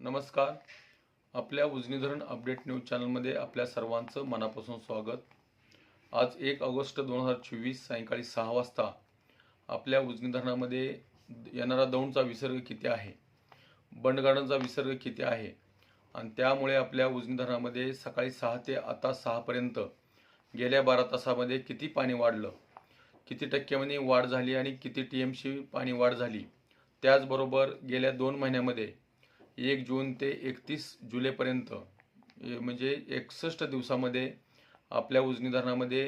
नमस्कार. आपल्या उजनी धरण अपडेट न्यूज चॅनलमध्ये आपल्या सर्वांचं मनापासून स्वागत. आज एक ऑगस्ट दोन हजार चोवीस सायंकाळी सहा वाजता आपल्या उजनी धरणामध्ये येणारा दौंडचा विसर्ग किती आहे? बंडगार्डनचा विसर्ग किती आहे? आणि त्यामुळे आपल्या उजनी धरणामध्ये सकाळी सहा ते आता सहापर्यंत गेल्या बारा तासामध्ये किती पाणी वाढलं? किती टक्क्यामध्ये वाढ झाली आणि किती टी एम सी पाणी वाढ झाली? त्याचबरोबर गेल्या दोन महिन्यामध्ये एक जून ते एकतीस जुलैपर्यंत म्हणजे एकसष्ट दिवसामध्ये आपल्या उजनी धरणामध्ये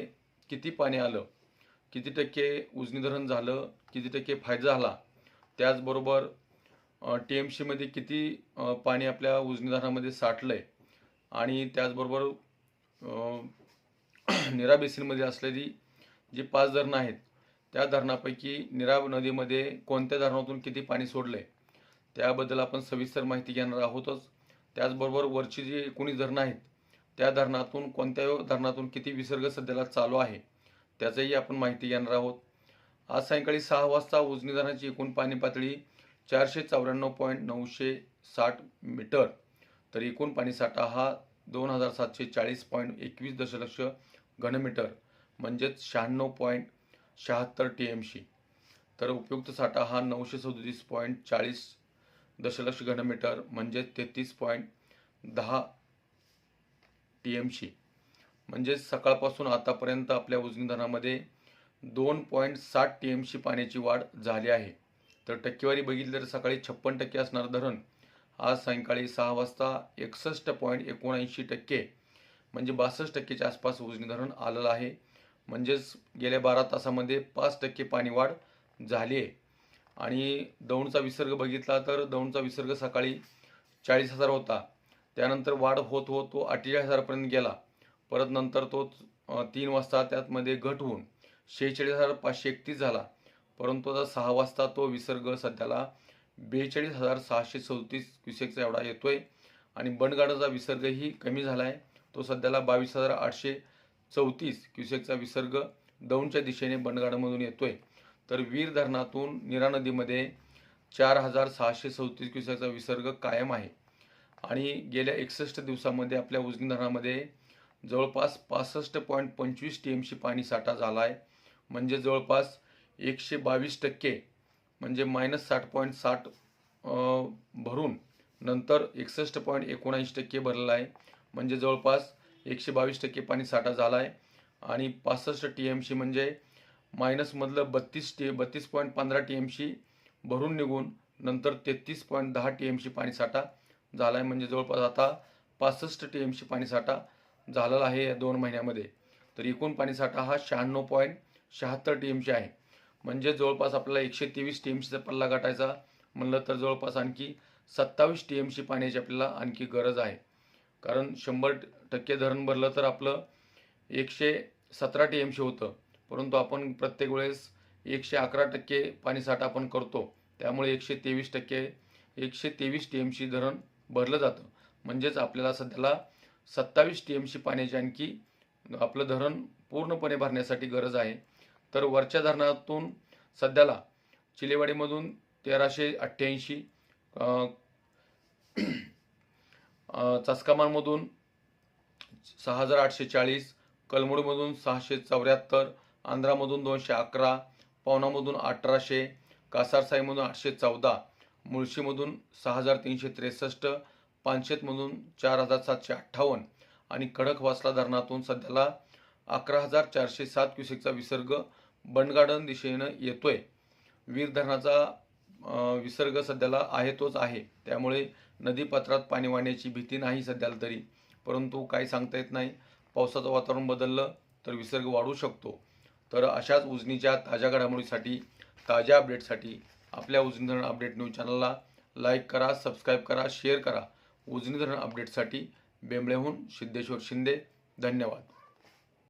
किती पाणी आलं किती टक्के उजनी धरण झालं किती टक्के फायदा झाला त्याचबरोबर टी एम सीमध्ये किती पाणी आपल्या उजनी धरणामध्ये साठलं आहे आणि त्याचबरोबर निरा बेसिनमध्ये असलेली जी पाच धरणं आहेत त्या धरणापैकी निरा नदीमध्ये कोणत्या धरणातून किती पाणी सोडलं आहे त्याबद्दल आपण सविस्तर माहिती घेणार आहोतच. त्याचबरोबर वरची जी एकोणीस धरणं आहेत त्या धरणातून कोणत्या धरणातून किती विसर्ग सध्याला चालू आहे त्याचंही आपण माहिती घेणार आहोत. आज सायंकाळी सहा वाजता उजनी धरणाची एकूण पाणी पातळी चारशे चौऱ्याण्णव पॉईंट नऊशे साठ मीटर तर एकूण पाणीसाठा हा दोन हजार सातशे चाळीस पॉईंट एकवीस दशलक्ष घनमीटर म्हणजेच शहाण्णव पॉईंट शहात्तर टी एम सी तर उपयुक्त साठा हा नऊशे सदोतीस पॉईंट चाळीस दशलक्ष घनमीटर म्हणजेच तेहतीस पॉईंट दहा टी एम सी म्हणजेच सकाळपासून आतापर्यंत आपल्या उजनी धरणामध्ये दोन पॉईंट साठ टी एम सी पाण्याची वाढ झाली आहे. तर टक्केवारी बघितली तर सकाळी छप्पन टक्के असणारं धरण आज सायंकाळी सहा वाजता एकसष्ट पॉईंट एकोणऐंशी टक्के म्हणजे बासष्ट टक्केच्या आसपास उजनी धरण आलेलं आहे. म्हणजेच गेल्या बारा तासामध्ये पाच टक्के पाणी वाढ झाली आहे. आणि दौंडचा विसर्ग बघितला तर दौंडचा विसर्ग सकाळी चाळीस हजार होता. त्यानंतर वाढ होत होत तो अठ्ठेचाळीस हजारपर्यंत गेला. परत नंतर तो तीन वाजता त्यातमध्ये घट होऊन शेहेचाळीस हजार पाचशे एकतीस झाला. परंतु आता सहा वाजता तो विसर्ग सध्याला बेचाळीस हजार सहाशे चौतीस क्युसेकचा एवढा येतो आहे आणि बनगाडाचा विसर्गही कमी झाला आहे तो सध्याला बावीस हजार आठशे चौतीस क्युसेकचा विसर्ग दौंडच्या दिशेने बंडगाडमधून येतो आहे तर वीर धरणातून नीरा नदीमध्ये चार हजार सहाशे चौतीस क्युसेकचा विसर्ग कायम आहे. आणि गेल्या एकसष्ट दिवसामध्ये आपल्या उजनी धरणामध्ये जवळपास पासष्ट पॉईंट पंचवीस टी एम सी पाणी साठा झाला आहे म्हणजे जवळपास एकशे बावीस टक्के म्हणजे मायनस साठ पॉईंट साठ भरून नंतर एकसष्ट पॉईंट एकोणऐंशी टक्के भरलेला आहे. म्हणजे जवळपास एकशे बावीस टक्के पाणी साठा झाला आहे आणि पासष्ट टी एम सी म्हणजे मायनसमधलं बत्तीस टी बत्तीस पॉईंट पंधरा टी एम सी भरून निघून नंतर तेहतीस पॉईंट दहा टी एम सी पाणी साठा झाला आहे म्हणजे जवळपास आता पासष्ट टी एम सी पाणी साठा झालेला आहे या दोन महिन्यामध्ये. तर एकूण पाणीसाठा हा शहाण्णव पॉईंट शहात्तर टी एम सी आहे. म्हणजे जवळपास आपल्याला एकशे तेवीस टी एम सीचा पल्ला गाठायचा म्हणलं तर जवळपास आणखी सत्तावीस टी एम पाण्याची आपल्याला आणखी गरज आहे. कारण शंभर टक्के धरण भरलं तर आपलं एकशे सतरा टी एम सी होतं. परंतु आपण प्रत्येक वेळेस एकशे अकरा टक्के पाणीसाठा आपण करतो. त्यामुळे एकशे तेवीस टक्के एकशे तेवीस टी एम सी धरण भरलं जातं. म्हणजेच आपल्याला सध्याला सत्तावीस टी एम सी पाण्याची आणखी आपलं धरण पूर्णपणे भरण्यासाठी गरज आहे. तर वरच्या धरणातून सध्याला चिलेवाडीमधून तेराशे अठ्ठ्याऐंशी चस्कामानमधून सहा हजार आठशे चाळीस कलमुडमधून सहाशे चौऱ्याहत्तर आंध्रामधून दोनशे अकरा पवनामधून अठराशे कासारसाईमधून आठशे चौदा मुळशीमधून सहा हजार तीनशे त्रेसष्ट पानशेतमधून चार हजार सातशे अठ्ठावन्न आणि खडकवासला धरणातून सध्याला अकरा हजार चारशे सात क्युसेकचा विसर्ग बंडगार्डन दिशेनं येतोय. वीर धरणाचा विसर्ग सध्याला आहे तोच आहे. त्यामुळे नदीपात्रात पाणी वाढण्याची भीती नाही सध्याला तरी. परंतु काही सांगता येत नाही. पावसाचं वातावरण बदललं तर विसर्ग वाढू शकतो. तर अशाच उजनीच्या ताज्या घडामोडीसाठी ताज्या अपडेटसाठी आपल्या उजनी धरण अपडेट न्यूज चॅनलला लाईक करा सबस्क्राईब करा शेअर करा. उजनी धरण अपडेटसाठी बेंबळेहून सिद्धेश्वर शिंदे. धन्यवाद.